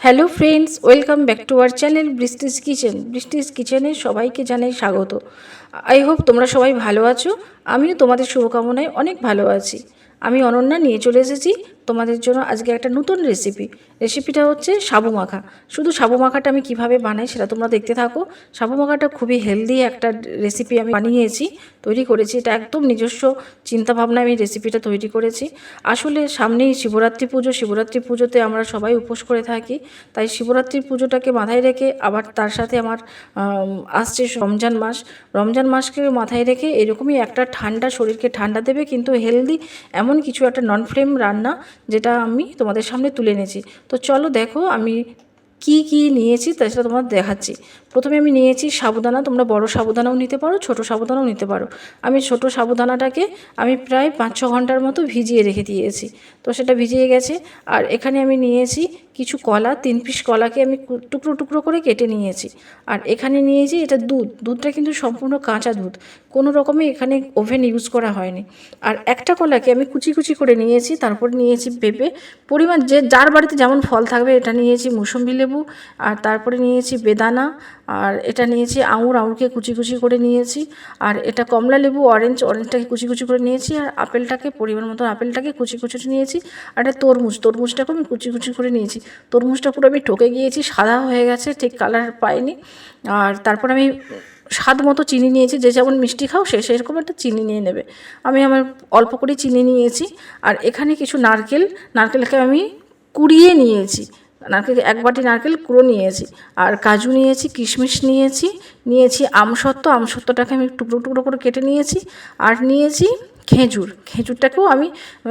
Hello friends welcome back to our channel Brishti's kitchen Brishti's কিচেনে সবাইকে জানাই স্বাগত। আই হোপ তোমরা সবাই ভালো আছো। আমিও তোমাদের শুভকামনায় অনেক ভালো আছি। আমি অনন্যা, নিয়ে চলে এসেছি তোমাদের জন্য আজকে একটা নতুন রেসিপি রেসিপিটা হচ্ছে সাবু মাখা। শুধু সাবু মাখাটা আমি কীভাবে বানাই সেটা তোমরা দেখতে থাকো। সাবু মাখাটা খুবই হেলদি একটা রেসিপি আমি বানিয়েছি, তৈরি করেছি। এটা একদম নিজস্ব চিন্তাভাবনায় আমি রেসিপিটা তৈরি করেছি। আসলে সামনেই শিবরাত্রি পুজো। শিবরাত্রি পুজোতে আমরা সবাই উপোস করে থাকি। তাই শিবরাত্রির পুজোটাকে মাথায় রেখে আবার তার সাথে আমার আসছে রমজান মাস। রমজান মাসকে মাথায় রেখে এরকমই একটা ঠান্ডা, শরীরকে ঠান্ডা দেবে কিন্তু হেলদি এমন কিছু একটা নন ফ্লেম রান্না যেটা আমি তোমাদের সামনে তুলে এনেছি। তো চলো দেখো আমি কি কি নিয়েছি তা সেটা তোমার দেখাচ্ছি। প্রথমে আমি নিয়েছি সাবুদানা, তোমরা বড় সাবুদানাও নিতে পারো, ছোট সাবুদানাও নিতে পারো। আমি ছোট সাবুদানাটাকে আমি প্রায় পাঁচ ছ ঘণ্টার মতো ভিজিয়ে রেখে দিয়েছি। তো সেটা ভিজিয়ে গেছে। আর এখানে আমি নিয়েছি কিছু কলা, তিন পিস কলাকে আমি টুকরো টুকরো করে কেটে নিয়েছি। আর এখানে নিয়েছি এটা দুধ। দুধটা কিন্তু সম্পূর্ণ কাঁচা দুধ। কোনো রকমই এখানে ওভেন ইউজ করা হয়নি। আর একটা কলাকে আমি কুচি কুচি করে নিয়েছি, তারপর নিয়েছি পেঁপে। পরিমাণ যে, যার বাড়িতে যেমন ফল থাকবে, এটা নিয়েছি মুসম্বি লেবু। আর তারপরে নিয়েছি বেদানা। আর এটা নিয়েছি আঙুর, আঙুরকে কুচি কুচি করে নিয়েছি। আর এটা কমলা লেবু অরেঞ্জ অরেঞ্জটাকে কুচি কুচি করে নিয়েছি। আর আপেলটাকে, পরিমাণ মতো আপেলটাকে কুচি কুচি নিয়েছি। আর এটা তরমুজ তরমুজটাকে আমি কুচি কুচি করে নিয়েছি। তরমুজটা পুরো আমি ঠকে গিয়েছি, সাদা হয়ে গেছে, ঠিক কালার পাইনি। আর তারপর আমি স্বাদ মতো চিনি নিয়েছি, যে যেমন মিষ্টি খাও, সে সেরকম একটা চিনি নিয়ে নেবে। আমি আমার অল্প করে চিনি নিয়েছি। আর এখানে কিছু নারকেল, নারকেলকে আমি কুড়িয়ে নিয়েছি। নারকেল এক বাটি নারকেল কুড়ো নিয়েছি। আর কাজু নিয়েছি, কিশমিশ নিয়েছি নিয়েছি আমসত্ত্ব। আমসত্ত্বটাকে আমি টুকরো টুকরো করে কেটে নিয়েছি। আর নিয়েছি খেজুর। খেজুরটাকেও আমি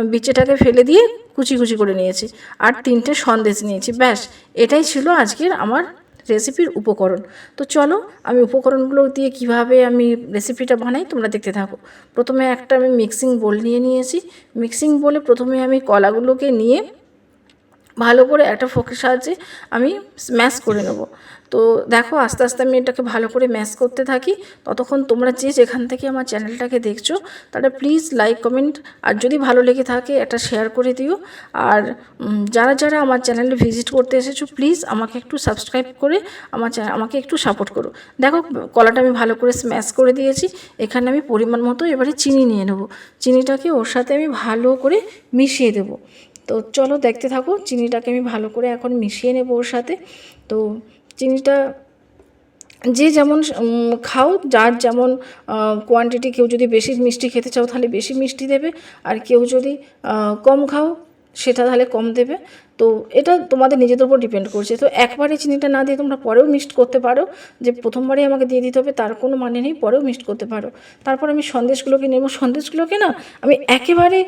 বিচেটাকে ফেলে দিয়ে কুচি কুচি করে নিয়েছি। আর তিনটে সন্দেশ নিয়েছি। ব্যাস, এটাই ছিল আজকের আমার রেসিপির উপকরণ। তো চলো, আমি উপকরণগুলো দিয়ে কীভাবে আমি রেসিপিটা বানাই তোমরা দেখতে থাকো। প্রথমে একটা আমি মিক্সিং বোল নিয়ে নিয়েছি। মিক্সিং বোলে প্রথমে আমি কলাগুলোকে নিয়ে ভালো করে একটা ফোকের সাহায্যে আমি স্ম্যাশ করে নেব। তো দেখো আস্তে আস্তে আমি এটাকে ভালো করে ম্যাশ করতে থাকি। ততক্ষণ তোমরা যে যেখান থেকে আমার চ্যানেলটাকে দেখছ, তারা প্লিজ লাইক, কমেন্ট, আর যদি ভালো লেগে থাকে একটা শেয়ার করে দিও। আর যারা যারা আমার চ্যানেলে ভিজিট করতে এসেছ, প্লিজ আমাকে একটু সাবস্ক্রাইব করে আমার আমাকে একটু সাপোর্ট করো। দেখো, কলাটা আমি ভালো করে স্ম্যাশ করে দিয়েছি। এখানে আমি পরিমাণ মতো এবারে চিনি নিয়ে নেব। চিনিটাকে ওর সাথে আমি ভালো করে মিশিয়ে দেবো। তো চলো দেখতে থাকো, চিনিটাকে আমি ভালো করে এখন মিশিয়ে নেব ওর সাথে। তো চিনিটা যে যেমন খাও, যার যেমন কোয়ান্টিটি কেউ যদি বেশি মিষ্টি খেতে চাও তাহলে বেশি মিষ্টি দেবে, আর কেউ যদি কম খাও, সেটা তাহলে কম দেবে। তো এটা তোমাদের নিজেদের উপর ডিপেন্ড করছে। তো একবারে চিনিটা না দিয়ে তোমরা পরেও মিক্সড করতে পারো। যে প্রথমবারে আমাকে দিয়ে দিতে হবে, তার কোনো মানে নেই, পরেও মিক্সড করতে পারো। তারপর আমি সন্দেশগুলোকে নেব। সন্দেশগুলোকে না আমি একেবারে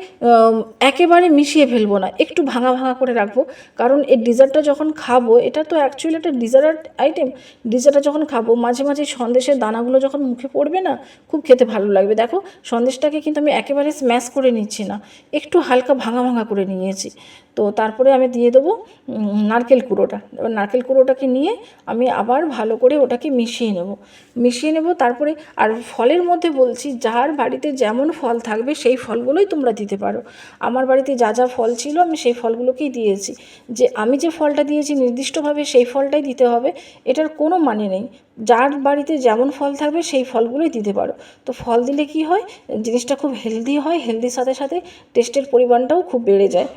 একেবারে মিশিয়ে ফেলব না। একটু ভাঙা ভাঙা করে রাখব। কারণ এই ডিজার্টটা যখন খাব, এটা তো অ্যাকচুয়ালি একটা ডিজার্ট আইটেম ডিজার্টটা যখন খাব, মাঝে মাঝে সন্দেশের দানাগুলো যখন মুখে পড়বে না, খুব খেতে ভালো লাগবে। দেখো, সন্দেশটাকে কিন্তু আমি একেবারে স্ম্যাশ করে নিচ্ছি না। একটু হালকা ভাঙা ভাঙা করে নিয়েছি। তো তারপরে আমি দিয়ে দেবো উম, নারকেল কুড়োটা। এবার নারকেল কুড়োটাকে নিয়ে আমি আবার ভালো করে ওটাকে মিশিয়ে নেব। মিশিয়ে নেব তারপরে আর ফলের মধ্যে বলছি যার বাড়িতে যেমন ফল থাকবে সেই ফলগুলোই তোমরা দিতে পারো। আমার বাড়িতে যা যা ফল ছিল আমি সেই ফলগুলোকেই দিয়েছি। যে আমি যে ফলটা দিয়েছি নির্দিষ্টভাবে সেই ফলটাই দিতে হবে এটার কোনো মানে নেই। যার বাড়িতে যেমন ফল থাকবে সেই ফলগুলোই দিতে পারো। তো ফল দিলে কি হয়? জিনিসটা খুব হেলদি হয় হেলদির সাথে সাথে টেস্টের পরিমাণটাও খুব বেড়ে যায়।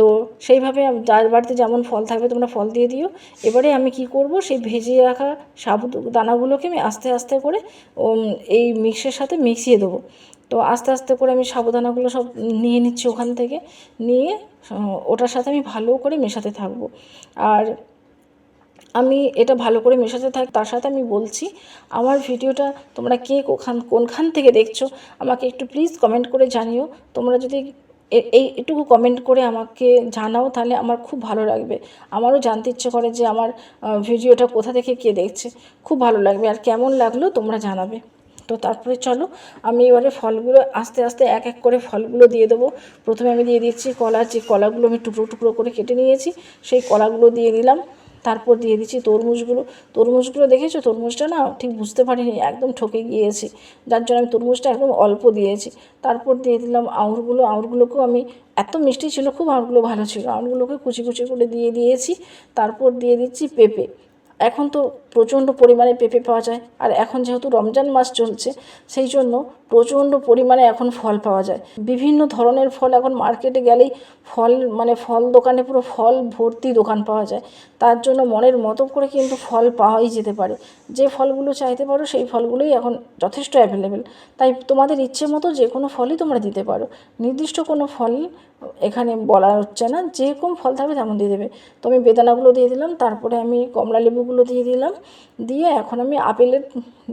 তো সেইভাবে যার বাড়িতে যেমন ফল থাকবে তোমরা ফল দিয়ে দিও। এবারে আমি কি করব, সেই ভেজিয়ে রাখা সাবুত দানাগুলোকে আমি আস্তে আস্তে করে এই মিক্সের সাথে মিশিয়ে দেবো। তো আস্তে আস্তে করে আমি সাবুদানাগুলো সব নিয়ে নিচ্ছি ওখান থেকে, নিয়ে ওটার সাথে আমি ভালো করে মেশাতে থাকব। আর আমি এটা ভালো করে মেশাতে থাকি, তার সাথে আমি বলছি, আমার ভিডিওটা তোমরা কে কোখান, কোনখান থেকে দেখছ, আমাকে একটু প্লিজ কমেন্ট করে জানিও। তোমরা যদি এই একটুকু কমেন্ট করে আমাকে জানাও, তাহলে আমার খুব ভালো লাগবে। আমারও জানতে ইচ্ছে করে যে আমার ভিডিওটা কোথা থেকে কে দেখছে। খুব ভালো লাগবে আর কেমন লাগল তোমরা জানাবে। তো তারপরে চলো, আমি এবারে ফলগুলো আস্তে আস্তে এক এক করে ফলগুলো দিয়ে দেবো। প্রথমে আমি দিয়ে দিচ্ছি কলা, যে কলাগুলো আমি টুকরো টুকরো করে কেটে নিয়েছি, সেই কলাগুলো দিয়ে দিলাম। তারপর দিয়ে দিচ্ছি তরমুজগুলো। তরমুজগুলো দেখেছ? তরমুজটা না ঠিক বুঝতে পারিনি, একদম ঠকে গিয়েছি। যার জন্য আমি তরমুজটা একদম অল্প দিয়েছি। তারপর দিয়ে দিলাম আঙুরগুলো। আঙুরগুলোকেও আমি, এত মিষ্টি ছিল খুব আঙুরগুলো ভালো ছিল। আঙুরগুলোকে কুচি কুচি করে দিয়ে দিয়েছি। তারপর দিয়ে দিচ্ছি পেঁপে। এখন তো প্রচণ্ড পরিমাণে পেঁপে পাওয়া যায়। আর এখন যেহেতু রমজান মাস চলছে, সেই জন্য প্রচণ্ড পরিমাণে এখন ফল পাওয়া যায়। বিভিন্ন ধরনের ফল এখন মার্কেটে গেলেই ফল মানে ফল দোকানে পুরো ফল ভর্তি দোকান পাওয়া যায়। তার জন্য মনের মতো করে কিন্তু ফল পাওয়াই যেতে পারে। যে ফলগুলো চাইতে পারো, সেই ফলগুলোই এখন যথেষ্ট অ্যাভেলেবেল তাই তোমাদের ইচ্ছে মতো যে কোনো ফলই তোমরা দিতে পারো। নির্দিষ্ট কোনো ফল এখানে বলা হচ্ছে না, যেরকম ফল থাকবে তেমন দিয়ে দেবে। তো আমি বেদানাগুলো দিয়ে দিলাম, তারপরে আমি কমলা লেবুগুলো দিয়ে দিলাম। দিয়ে এখন আমি আপেলের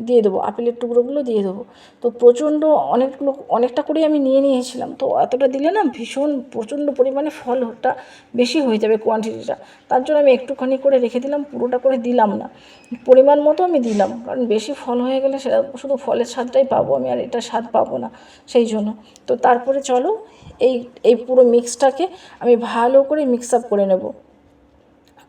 দিয়ে দেবো, আপেলের টুকরোগুলো দিয়ে দেবো। তো প্রচণ্ড অনেকগুলো অনেকটা করেই আমি নিয়ে নিয়েছিলাম। তো এতটা দিলে না ভীষণ প্রচণ্ড পরিমাণে ফলটা বেশি হয়ে যাবে কোয়ান্টিটিটা তার জন্য আমি একটুখানি করে রেখে দিলাম, পুরোটা করে দিলাম না। পরিমাণ মতো আমি দিলাম, কারণ বেশি ফল হয়ে গেলে সেটা শুধু ফলের স্বাদটাই পাবো আমি আর এটা স্বাদ পাবো না সেই জন্য। তো তারপরে চলো, এই এই পুরো মিক্সটাকে আমি ভালো করে মিক্স আপ করে নেব।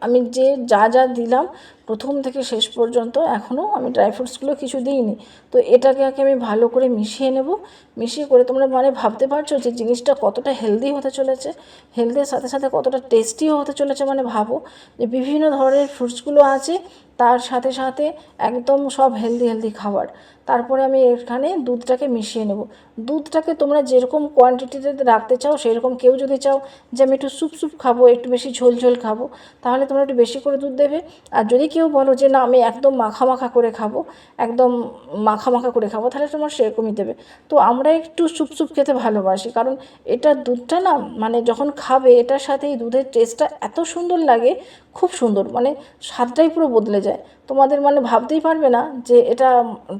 আমি যে যা যা দিলাম প্রথম থেকে শেষ পর্যন্ত এখনও আমি ড্রাই ফ্রুটসগুলো কিছু দিইনি। তো এটাকে আগে আমি ভালো করে মিশিয়ে নেব। মিশিয়ে করে তোমরা মানে ভাবতে পারছ যে জিনিসটা কতটা হেলদি হতে চলেছে হেলদির সাথে সাথে কতটা টেস্টিও হতে চলেছে মানে ভাবো যে বিভিন্ন ধরনের ফ্রুটসগুলো আছে, তার সাথে সাথে একদম সব হেলদি হেলদি খাবার। তারপরে আমি এখানে দুধটাকে মিশিয়ে নেব। দুধটাকে তোমরা যেরকম কোয়ান্টিটিতে রাখতে চাও, সেরকম কেউ যদি চাও যে আমি একটু স্যুপ স্যুপ খাব, একটু বেশি ঝোল ঝোল খাব, তাহলে তোমরা একটু বেশি করে দুধ দেবে। আর যদি কেউ বলো যে, না, আমি একদম মাখা মাখা করে খাব, একদম মাখা মাখা করে খাব, তাহলে তোমার সেরকমই দেবে। তো আমরা একটু স্যুপ স্যুপ খেতে ভালোবাসি, কারণ এটা দুধটা না মানে যখন খাবে, এটার সাথে এই দুধের টেস্টটা এত সুন্দর লাগে, খুব সুন্দর মানে স্বাদটাই পুরো বদলে যায়। তোমাদের মানে ভাবতেই পারবে না যে, এটা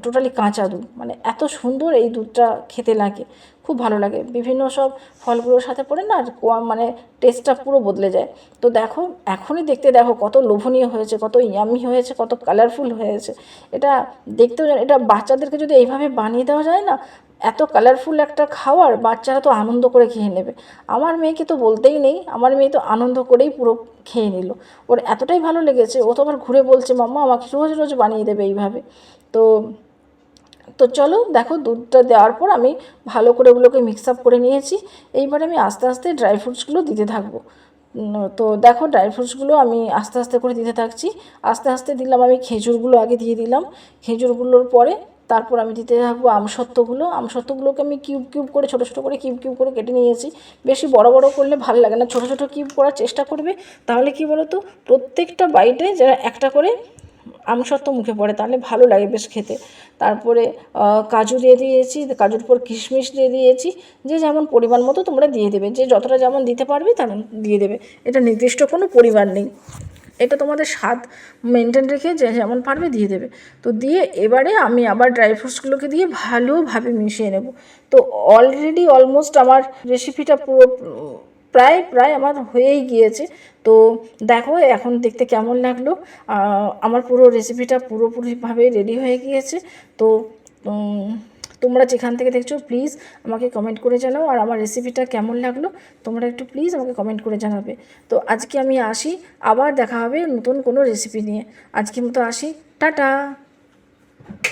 টোটালি কাঁচা দুধ মানে এত সুন্দর এই দুধটা খেতে লাগে। খুব ভালো লাগে। বিভিন্ন সব ফলগুলোর সাথে পড়ে না মানে টেস্টটা পুরো বদলে যায়। তো দেখো, এখনই দেখতে দেখো কত লোভনীয় হয়েছে, কত ইয়ামি হয়েছে, কত কালারফুল হয়েছে। এটা দেখতেও এটা বাচ্চাদেরকে যদি এইভাবে বানিয়ে দেওয়া যায় না, এত কালারফুল একটা খাওয়ার বাচ্চারা তো আনন্দ করে খেয়ে নেবে। আমার মেয়েকে তো বলতেই নেই, আমার মেয়ে তো আনন্দ করেই পুরো খেয়ে নিল। ওর এতটাই ভালো লেগেছে, ও তো আবার ঘুরে বলছে, মাম্মা, আমাকে রোজ রোজ বানিয়ে দেবে এইভাবে। তো তো চলো দেখো দুধটা দেওয়ার পর আমি ভালো করে ওগুলোকে মিক্স আপ করে নিয়েছি। এইবার আমি আস্তে আস্তে ড্রাই ফ্রুটসগুলো দিতে থাকব। তো দেখো ড্রাই ফ্রুটসগুলো আমি আস্তে আস্তে করে দিতে থাকছি। আস্তে আস্তে দিলাম আমি খেজুরগুলো আগে দিয়ে দিলাম। খেজুরগুলোর পরে তারপর আমি দিতে থাকব আমসত্ত্বগুলো আমসত্ত্বগুলোকে আমি কিউব কিউব করে, ছোটো ছোটো করে কিউব কিউব করে কেটে নিয়েছি। বেশি বড় বড় করলে ভালো লাগে না। ছোটো ছোটো কিউব করার চেষ্টা করবে। তাহলে কি বলো তো প্রত্যেকটা বাইটে যারা একটা করে আমসত্ত্ব মুখে পড়ে, তাহলে ভালো লাগে বেশ খেতে। তারপরে কাজু দিয়ে দিয়েছি, কাজুর পর কিশমিশ দিয়ে দিয়েছি, যে যেমন পরিমাণ মতো তোমরা দিয়ে দেবে। যে যতটা যেমন দিতে পারবে তেমন দিয়ে দেবে। এটা নির্দিষ্ট কোনো পরিমাণ নেই। এটা তোমাদের স্বাদ মেনটেন রেখে যে যেমন পারবে দিয়ে দেবে। তো দিয়ে এবারে আমি আবার ড্রাই ফ্রুটসগুলোকে দিয়ে ভালোভাবে মিশিয়ে নেব। তো অলরেডি অলমোস্ট আমার রেসিপিটা পুরো প্রায় প্রায় আমার হয়েই গিয়েছে। তো দেখো এখন দেখতে কেমন লাগল। আমার পুরো রেসিপিটা পুরোপুরিভাবে রেডি হয়ে গিয়েছে। তো তোমরা যেখান থেকে দেখছ প্লিজ আমাকে কমেন্ট করে জানাও। আর আমার রেসিপিটা কেমন লাগল, তোমরা একটু প্লিজ আমাকে কমেন্ট করে জানাবে। তো আজকে আমি আসি, আবার দেখা হবে নতুন কোনো রেসিপি নিয়ে। আজকের মতো আসি, টাটা!